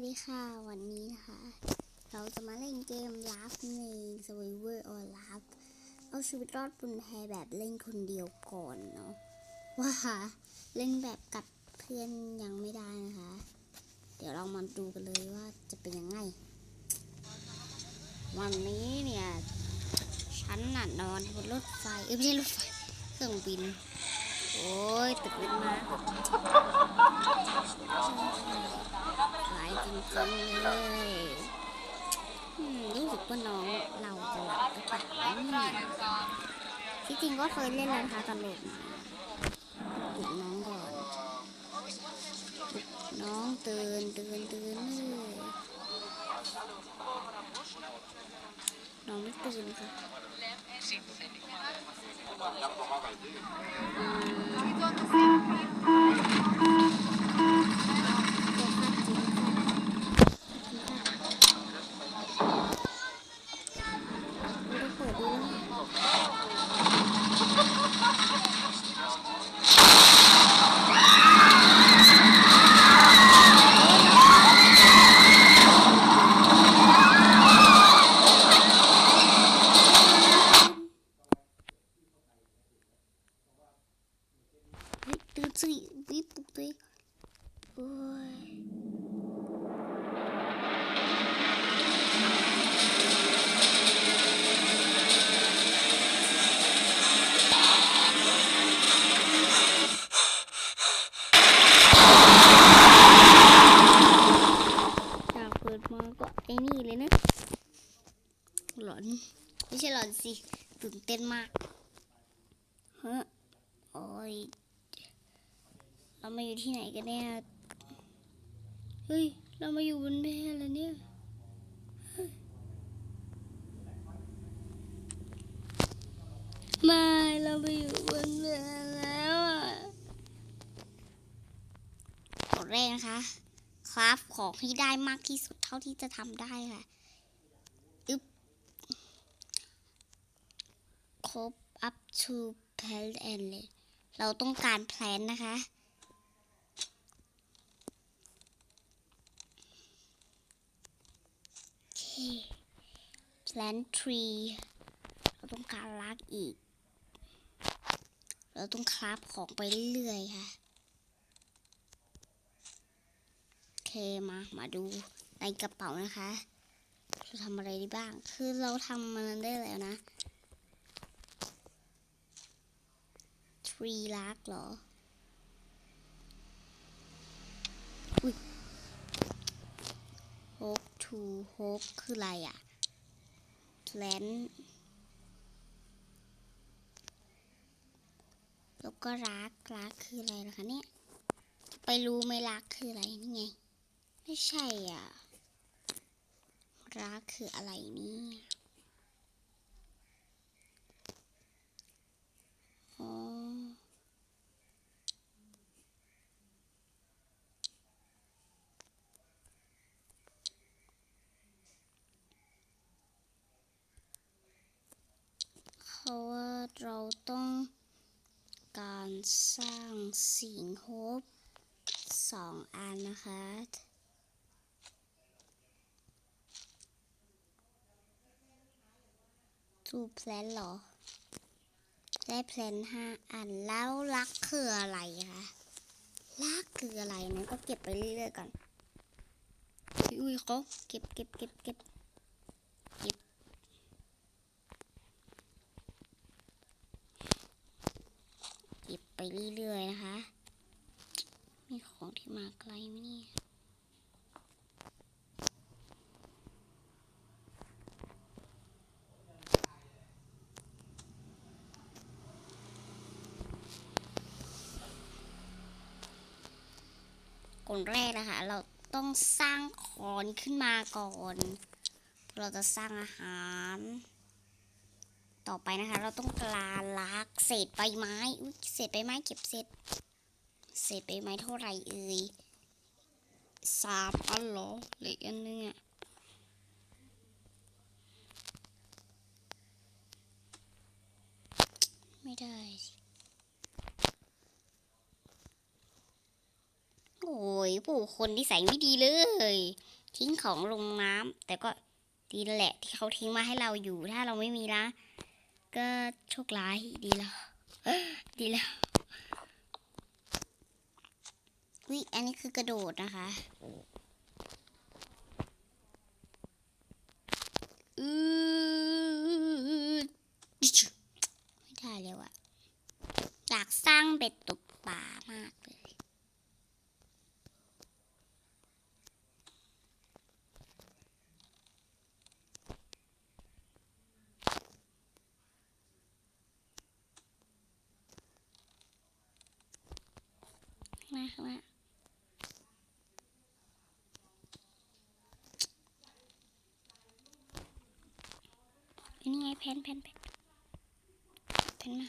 วัสดีค่ะ วันนี้นะคะ เราจะมาเล่นเกมลับใน Survivor or Love เอาชีวิตรอดบนแพแบบเล่นคนเดียวก่อนเนาะว่าเล่นแบบกับเพื่อนยังไม่ได้นะคะ เดี๋ยวเรามาดูกันเลยว่าจะเป็นยังไง วันนี้เนี่ย ฉันน่ะนอนบนรถไฟ เอ้ยไม่ใช่รถไฟ เครื่องบิน โอ้ยตึกเล็กมากหลายจริงๆเลยรู้สึกว่าน้องเราจะหลับหรือเปล่าที่จริงก็เคยเล่นแล้วนะคะตอนเด็กปลุกน้องก่อนปลุกน้องตื่นตื่นตื่นเลย น้องไตุกตัวเองโอ้ยอยากเปิดมาก็ไอ้นี่เลยนะ หลอน ไม่ใช่หลอนสิ ตื่นเต้นมาก ฮะ โอ้ย เรามาอยู่ที่ไหนกันเนี่ย เฮ้ย เรามาอยู่บนแพแล้วเนี่ยไม่เราไปอยู่บนแพแล้วอะกดแรกนะคะ คราฟของให้ได้มากที่สุดเท่าที่จะทำได้ค่ะอึ๊บครบ up to plan and เลยเราต้องการแพลนนะคะ โอเค plant tree เราต้องการลากอีก เราต้องคราฟของไปเรื่อยๆค่ะโอเคมา มาดูในกระเป๋านะคะจะทำอะไรได้บ้าง คือเราทำมันได้แล้วนะ tree ลากเหรออุ้ย hope to hope คืออะไรอะ plant แล้วก็รักรักคืออะไรล่ะคะเนี่ย ไปรู้ไหมรักคืออะไรนี่ไง ไม่ใช่อะ รักคืออะไรเนี่ยอ๋อ เขาว่า เราต้องการสร้างสิ่งโฮปสองอันนะคะทูแพลนหรอ ได้แพลนห้าอันแล้วลักคืออะไรคะลักคืออะไรนะก็เก็บไปเรื่อยๆก่อนอุ้ยเขาเก็บเก็บเก็บเก็บ เก็บไปเรื่อยๆนะคะ มีของที่มาไกลไหมเนี่ยก่อนแรกนะคะ เราต้องสร้างคอนขึ้นมาก่อน เราจะสร้างอาหาร ต่อไปนะคะ เราต้องกลาลักเศษใบไม้อุ๊ยเศษใบไม้เก็บเศษเศษใบไม้เท่าไหร่เอ่ยสามอันหรอเหลืออันนึงอะไม่ได้สิโอ้ยปู่คนที่ใส่ไม่ดีเลย ทิ้งของลงน้ำแต่ก็ดีแหละที่เขาทิ้งมาให้เราอยู่ถ้าเราไม่มีนะ ก็โชคร้ายดีแล้ว ดีแล้ววิอันนี้คือกระโดดนะคะอือไม่ได้เลยว่ะ อยากสร้างเบ็ดตกปลามากเลย ข้างหน้างนี่ไงแพนแพนแพนแพนมา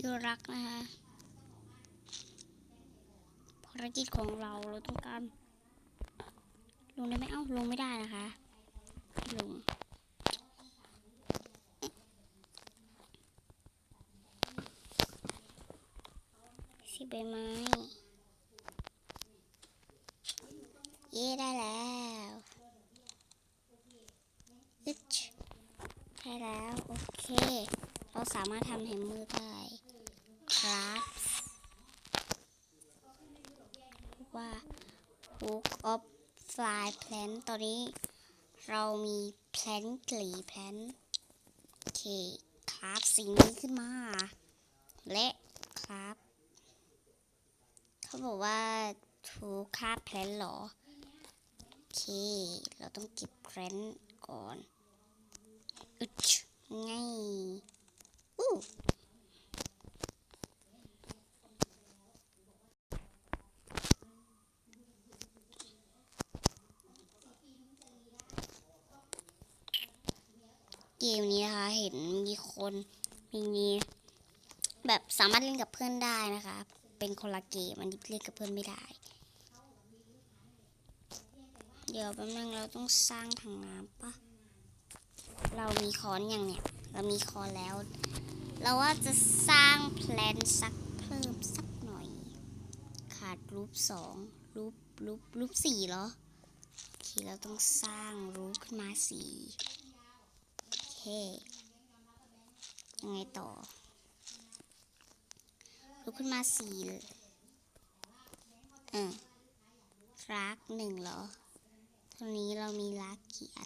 ที่รักนะคะภารกิจของเราเราต้องการ ลงได้ไหมเอ้าลงไม่ได้นะคะ ลงสิใบไม้เย่ได้แล้วอึดได้แล้ว โอเค เราสามารถทำแฮมเมอร์ได้ครับ ว่า Hook of Fly Plant ตอนนี้เรามี Plant กลี Plant โอเคครับสิ่งนี้ขึ้นมา และครับ เขาบอกว่าถูกค่าแพลนเหรอ โอเค เราต้องเก็บแพลนก่อน อึดง่ายอู้ เกมนี้นะคะ เห็นมีคนมีนี้แบบสามารถเล่นกับเพื่อนได้นะคะ เป็นคนละเกมอันนี้เล่นกับเพื่อนไม่ได้ เดี๋ยวแป๊บนึงเราต้องสร้างถังน้ำปะเรามีคอนอย่างเนี่ยเรามีคอนแล้ว เราว่าจะสร้างแพลนสักเพิ่มสักหน่อย ขาดรูปสองรูปรูปรูปสี่เหรอโอเคเราต้องสร้างรูปขึ้นมาสี่ ยังไงต่อลุกขึ้นมาสี่เลยเออรักหนึ่งเหรอตอนนี้เรามีรักกี่อัน